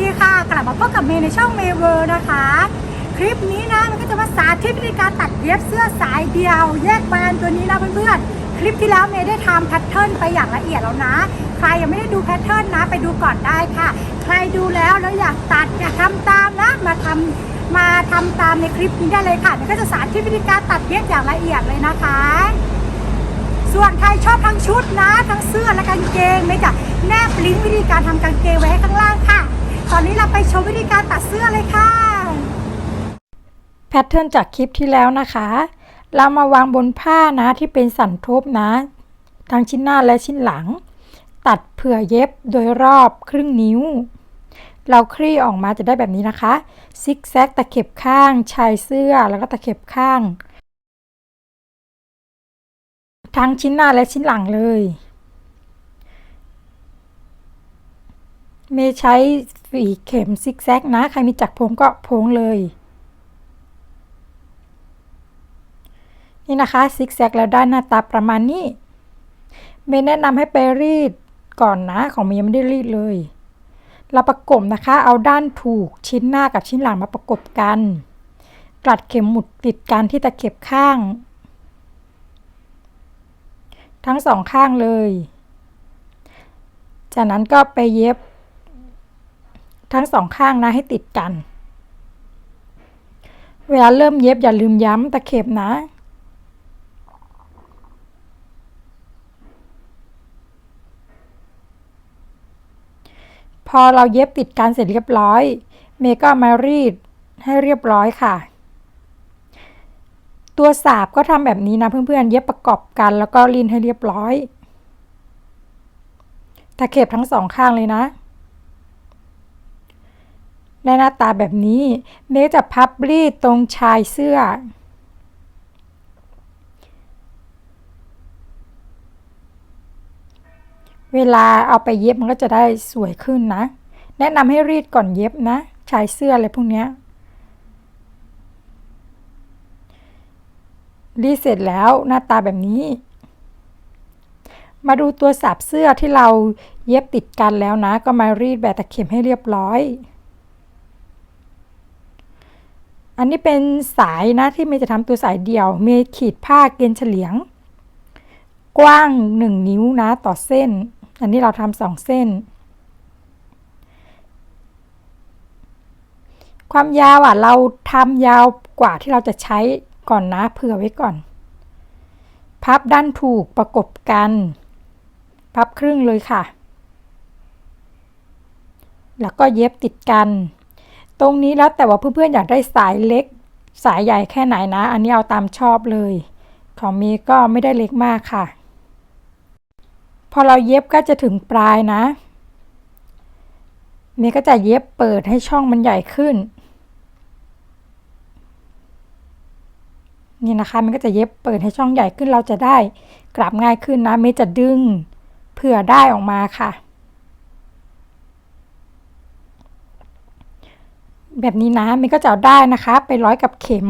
วัสดีค่ะ กลับมาพบกับเมย์ในช่องเมเวอร์นะคะ คลิปนี้นะมันก็จะมาสาธิตวิธีการตัดเย็บเสื้อสายเดียว แยกแบรนด์ตัวนี้นะเพื่อนๆคลิปที่แล้วเมย์ได้ทำแพทเทิร์นไปอย่างละเอียดแล้วนะ ใครยังไม่ได้ดูแพทเทิร์นนะ ไปดูก่อนได้ค่ะ ใครดูแล้วแล้วอยากตัดอยากทำตามนะมาทำมาทำตามในคลิปนี้ได้เลยค่ะเมย์ก็จะสาธิตวิธีการตัดเย็บอย่างละเอียดเลยนะคะส่วนใครชอบทั้งชุดนะทั้งเสื้อและกางเกงไม่จะแนบลิงก์วิธีการทำกางเกงไว้ให้ข้างล่างค่ะ ตอนนี้เราไปชมวิธีการตัดเสื้อเลยค่ะ แพทเทิร์นจากคลิปที่แล้วนะคะ เรามาวางบนผ้านะที่เป็นสันทบนะ ทั้งชิ้นหน้าและชิ้นหลัง ตัดเผื่อเย็บโดยรอบครึ่งนิ้ว เราคลี่ออกมาจะได้แบบนี้นะคะ ซิกแซกตะเข็บข้าง ชายเสื้อแล้วก็ตะเข็บข้าง ทั้งชิ้นหน้าและชิ้นหลังเลย เมย์ใช้ฝีเข็มซิกแซกนะ ใครมีจักรพงก็พงเลย นี่นะคะซิกแซกแล้วได้หน้าตาประมาณนี้ เมย์แนะนำให้ไปรีดก่อนนะของเมย์ยังไม่ได้รีดเลย เราประกบนะคะ เอาด้านถูกชิ้นหน้ากับชิ้นหลังมาประกบกัน กลัดเข็มหมุดติดกันที่ตะเข็บข้าง ทั้งสองข้างเลย จากนั้นก็ไปเย็บ ทั้งสองข้างนะให้ติดกัน เวลาเริ่มเย็บอย่าลืมย้ำตะเข็บนะ พอเราเย็บติดกันเสร็จเรียบร้อย เมย์ก็มารีดให้เรียบร้อยค่ะ ตัวสาบก็ทำแบบนี้นะเพื่อนๆ เย็บประกอบกันแล้วก็รีนให้เรียบร้อยตะเข็บทั้งสองข้างเลยนะ และหน้าตาแบบนี้เมย์จะพับรีดตรงชายเสื้อ เวลาเอาไปเย็บมันก็จะได้สวยขึ้นนะ แนะนำให้รีดก่อนเย็บนะ ชายเสื้ออะไรพวกนี้รีดเสร็จแล้วหน้าตาแบบนี้ มาดูตัวสับเสื้อที่เราเย็บติดกันแล้วนะ ก็มารีดแบบตะเข็บให้เรียบร้อย อันนี้เป็นสายนะที่เมย์จะทำตัวสายเดี่ยว เมย์ขีดผ้าเกณฑ์เฉลียง กว้าง 1 นิ้วนะต่อเส้น อันนี้เราทำสองเส้น ความยาวอะเราทำยาวกว่าที่เราจะใช้ก่อนนะเผื่อไว้ก่อน พับด้านถูกประกบกัน พับครึ่งเลยค่ะ แล้วก็เย็บติดกัน ตรงนี้แล้วแต่ว่าเพื่อนๆอยากได้สายเล็ก สายใหญ่แค่ไหนนะ อันนี้เอาตามชอบเลย ของมย์ก็ไม่ได้เล็กมากค่ะ พอเราเย็บก็จะถึงปลายนะเมย์ก็จะเย็บเปิดให้ช่องมันใหญ่ขึ้น นี่นะคะมันก็จะเย็บเปิดให้ช่องใหญ่ขึ้นเราจะได้กลับง่ายขึ้นนะเมจะดึงเผื่อได้ออกมาค่ะ แบบนี้นะมย์ก็จะเอาได้นะคะ ไปร้อยกับเข็ม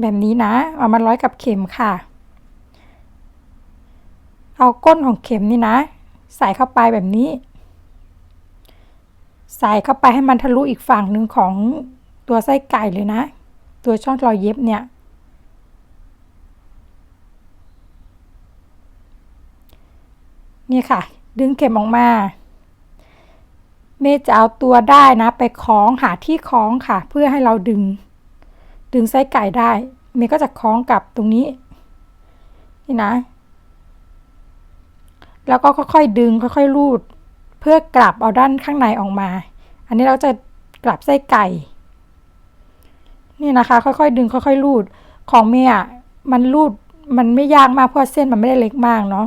แบบนี้นะ เอามาร้อยกับเข็มค่ะ เอาก้นของเข็มนี่นะ ใส่เข้าไปแบบนี้ ใส่เข้าไปให้มันทะลุอีกฝั่งหนึ่งของตัวไส้ไก่เลยนะ ตัวช่องรอยเย็บเนี่ยนี่ค่ะ ดึงเข็มออกมา เมย์จะเอาตัวได้นะ ไปคล้องหาที่คล้องค่ะ เพื่อให้เราดึง ดึงไส้ไก่ได้ เมย์ก็จะคล้องกับตรงนี้ นี่นะ แล้วก็ค่อยๆดึงค่อยๆรูด เพื่อกลับเอาด้านข้างในออกมา อันนี้เราจะกลับไส้ไก่ นี่นะคะ ค่อยๆ ดึงค่อยๆรูด ของเมย์อะมันรูดมันไม่ยากมากเพราะเส้นมันไม่ได้เล็กมากเนาะ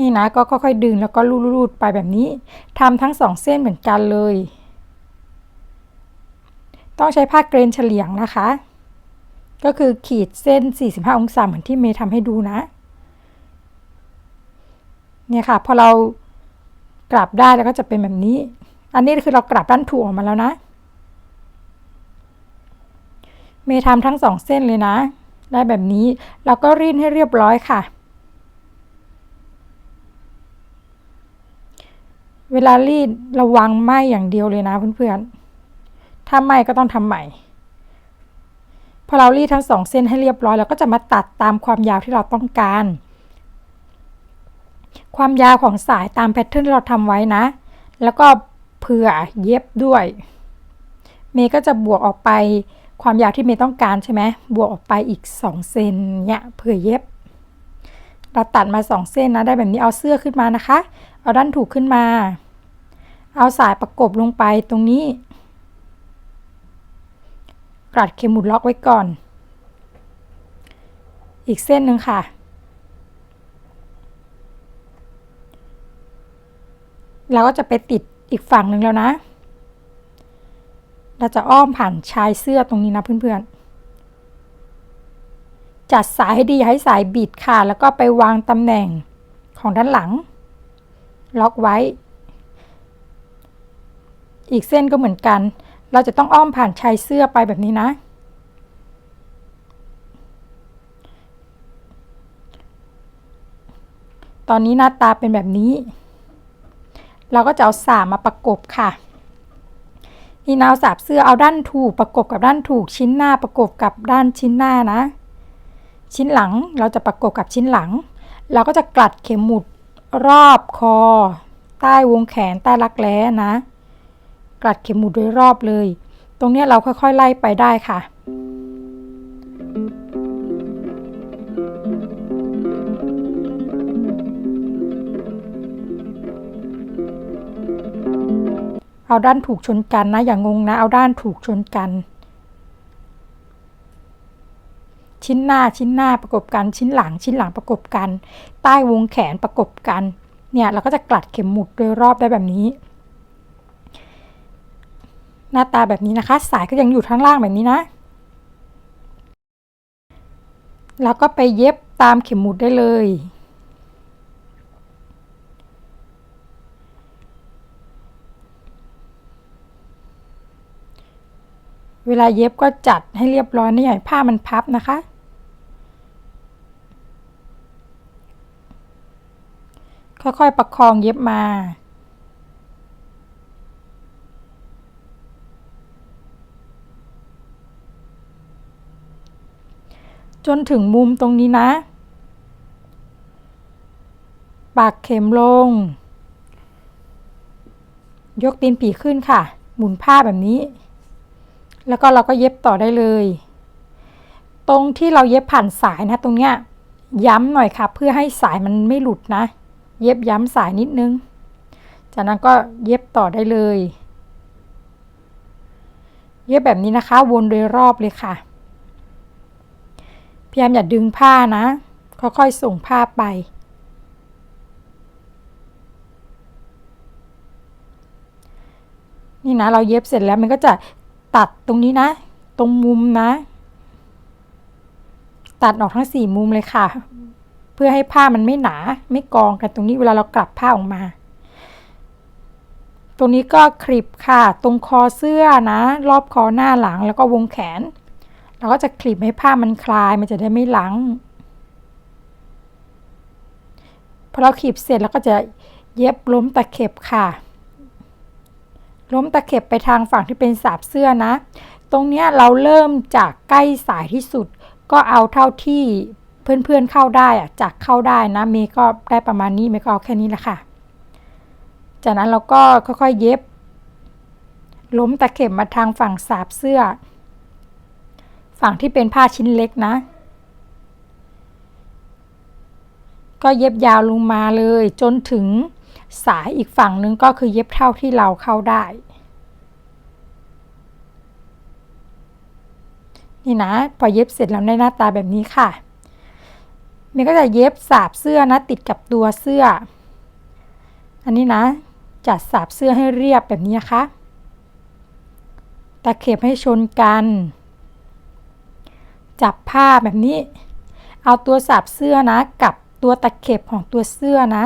นี่นะก็ค่อยๆดึงแล้วก็รูดๆไปแบบนี้ทำทั้งสองเส้นเหมือนกันเลย ต้องใช้ผ้าเกรนเฉลียงนะคะ ก็คือขีดเส้น 45 องศาเหมือนที่เมย์ทำให้ดูนะ เนี่ยค่ะพอเรากลับได้แล้วก็จะเป็นแบบนี้ อันนี้คือเรากลับด้านถูกออกมาแล้วนะ เมย์ทำทั้งสองเส้นเลยนะ ได้แบบนี้แล้วก็รีดให้เรียบร้อยค่ะ เวลารีดระวังไหมอย่างเดียวเลยนะเพื่อนๆ ถ้าไหมก็ต้องทำใหม่ พอเรารีดทั้งสองเส้นให้เรียบร้อยเราก็จะมาตัดตามความยาวที่เราต้องการ ความยาวของสายตามแพทเทิร์นที่เราทำไว้นะ แล้วก็เผื่อเย็บด้วย เมย์ก็จะบวกออกไปความยาวที่เมย์ต้องการใช่ไหมบวกออกไปอีก 2 เซนเนี่ยเผื่อเย็บ เราตัดมา 2 เส้นนะได้แบบนี้เอาเสื้อขึ้นมานะคะ เอาด้านถูกขึ้นมา เอาสายประกบลงไปตรงนี้กรัดเข็มหมุดล็อกไว้ก่อน อีกเส้นหนึ่งค่ะ เราก็จะไปติดอีกฝั่งหนึ่งแล้วนะ เราจะอ้อมผ่านชายเสื้อตรงนี้นะเพื่อนๆ จัดสายให้ดีอย่าให้สายบิดค่ะ แล้วก็ไปวางตำแหน่งของด้านหลัง ล็อกไว้ อีกเส้นก็เหมือนกัน เราจะต้องอ้อมผ่านชายเสื้อไปแบบนี้นะ ตอนนี้หน้าตาเป็นแบบนี้ เราก็จะเอาสามมาประกบค่ะนี่นาวสาบเสื้อเอาด้านถูกประกบกับด้านถูกชิ้นหน้าประกบกับด้านชิ้นหน้านะ ชิ้นหลังเราจะประกบกับชิ้นหลัง เราก็จะกลัดเข็มหมุดรอบคอ ใต้วงแขนใต้รักแร้นะ กลัดเข็มหมุดโดยรอบเลย ตรงนี้เราค่อยๆไล่ไปได้ค่ะเอาด้านถูกชนกันนะอย่างงงนะ เอาด้านถูกชนกัน ชิ้นหน้าชิ้นหน้าประกบกัน ชิ้นหลังชิ้นหลังประกบกัน ใต้วงแขนประกบกัน เนี่ยเราก็จะกลัดเข็มหมุดโดยรอบได้แบบนี้ หน้าตาแบบนี้นะคะ สายก็ยังอยู่ข้างล่างแบบนี้นะ แล้วก็ไปเย็บตามเข็มหมุดได้เลยเวลาเย็บก็จัดให้เรียบร้อยนะอย่าให้ผ้ามันพับนะคะ ค่อยๆ ประคองเย็บมา จนถึงมุมตรงนี้นะปากเข็มลง ยกตีนผีขึ้นค่ะ หมุนผ้าแบบนี้ แล้วก็เราก็เย็บต่อได้เลย ตรงที่เราเย็บผ่านสายนะตรงเนี้ยย้ำหน่อยค่ะ เพื่อให้สายมันไม่หลุดนะ เย็บย้ำสายนิดนึง จากนั้นก็เย็บต่อได้เลย เย็บแบบนี้นะคะ วนโดยรอบเลยค่ะ พยายามอย่าดึงผ้านะ ค่อยๆส่งผ้าไป นี่นะเราเย็บเสร็จแล้วมันก็จะตัดตรงนี้นะ ตรงมุมนะ ตัดออกทั้งสี่มุมเลยค่ะ พื่อให้ผ้ามันไม่หนา ไม่กองกันตรงนี้เวลาเรากลับผ้าออกมา ตรงนี้ก็คลิปค่ะ ตรงคอเสื้อนะ รอบคอหน้าหลังแล้วก็วงแขน เราก็จะคลิปให้ผ้ามันคลายมันจะได้ไม่หลังพอเราคลิปเสร็จแล้วก็จะเย็บล้มตะเข็บค่ะ ล้มตะเข็บไปทางฝั่งที่เป็นสาบเสื้อนะ ตรงเนี้ยเราเริ่มจากใกล้สายที่สุด ก็เอาเท่าที่ เพื่อนๆเข้าได้อะจากเข้าได้นะเมย์ก็ได้ประมาณนี้เมย์ก็เอาแค่นี้แหละค่ะ จากนั้นเราก็ค่อยๆเย็บ ล้มตะเข็บมาทางฝั่งสาบเสื้อ ฝั่งที่เป็นผ้าชิ้นเล็กนะ ก็เย็บยาวลงมาเลยจนถึงสายอีกฝั่งนึงก็คือเย็บเท่าที่เราเข้าได้ นี่นะ พอเย็บเสร็จแล้วได้หน้าตาแบบนี้ค่ะ เมย์ก็จะเย็บสาบเสื้อนะติดกับตัวเสื้อ อันนี้นะ จัดสาบเสื้อให้เรียบแบบนี้นะคะตะเข็บให้ชนกัน จับผ้าแบบนี้ เอาตัวสาบเสื้อนะ กับตัวตะเข็บของตัวเสื้อนะ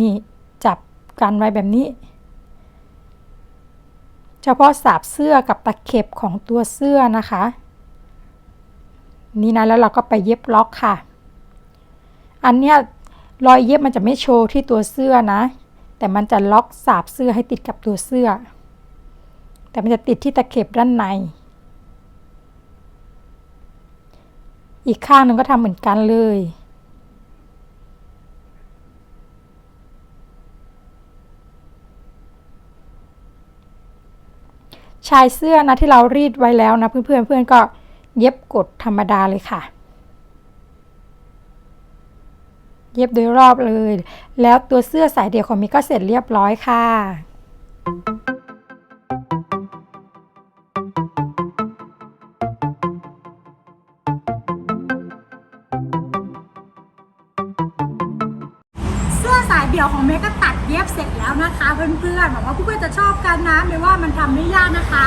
นี่จับกันไว้แบบนี้ เฉพาะสาบเสื้อกับตะเข็บของตัวเสื้อนะคะ นี่นะแล้วเราก็ไปเย็บล็อกค่ะ อันเนี้ยรอยเย็บมันจะไม่โชว์ที่ตัวเสื้อนะ แต่มันจะล็อกสาบเสื้อให้ติดกับตัวเสื้อ แต่มันจะติดที่ตะเข็บด้านใน อีกข้างหนึ่งก็ทำเหมือนกันเลยชายเสื้อนะที่เรารีดไว้แล้วนะเพื่อนๆเพื่อนก็เย็บกดธรรมดาเลยค่ะ เย็บโดยรอบเลย แล้วตัวเสื้อสายเดี่ยวของมิกก็เสร็จเรียบร้อยค่ะเสื้อสายเดี่ยวของเมก็ตัดเย็บเสร็จแล้วนะคะ เพื่อนๆหวังว่าเพื่อนๆจะชอบกันนะเมย์ว่ามันทำไม่ยากนะคะ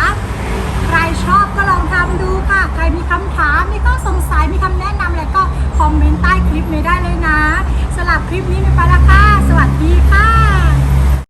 ใครชอบก็ลองทำดูค่ะ ใครมีคำถามมีข้อสงสัยมีคำแนะนำอะไรก็คอมเมนต์ใต้คลิปเมย์ได้เลยนะำหรับคลิปนี้ไปและค่ะ สวัสดีค่ะ